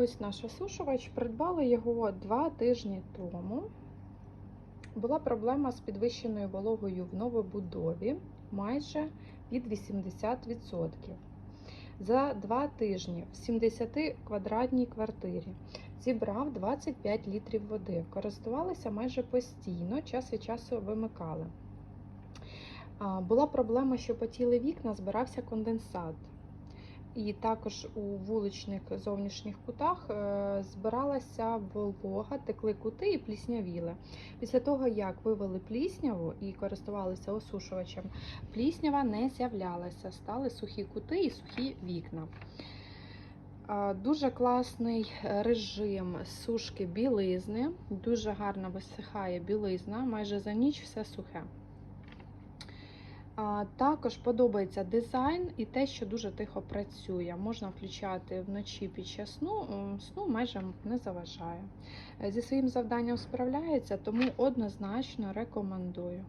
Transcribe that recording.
Ось наш осушувач. Придбали його два тижні тому. Була проблема з підвищеною вологою в новобудові майже від 80%. За два тижні в 70 квадратній квартирі зібрав 25 літрів води. Користувалися майже постійно, час від часу вимикали. Була проблема, що потіли вікна, збирався конденсат. І також у вуличних зовнішніх кутах е, збиралася волога, текли кути і пліснявіли. Після того, як вивели плісняву і користувалися осушувачем, пліснява не з'являлася, стали сухі кути і сухі вікна. Дуже класний режим сушки білизни, дуже гарно висихає білизна, майже за ніч все сухе. Також подобається дизайн і те, що дуже тихо працює. Можна включати вночі під час сну, сну майже не заважає. Е, Зі своїм завданням справляється, тому однозначно рекомендую.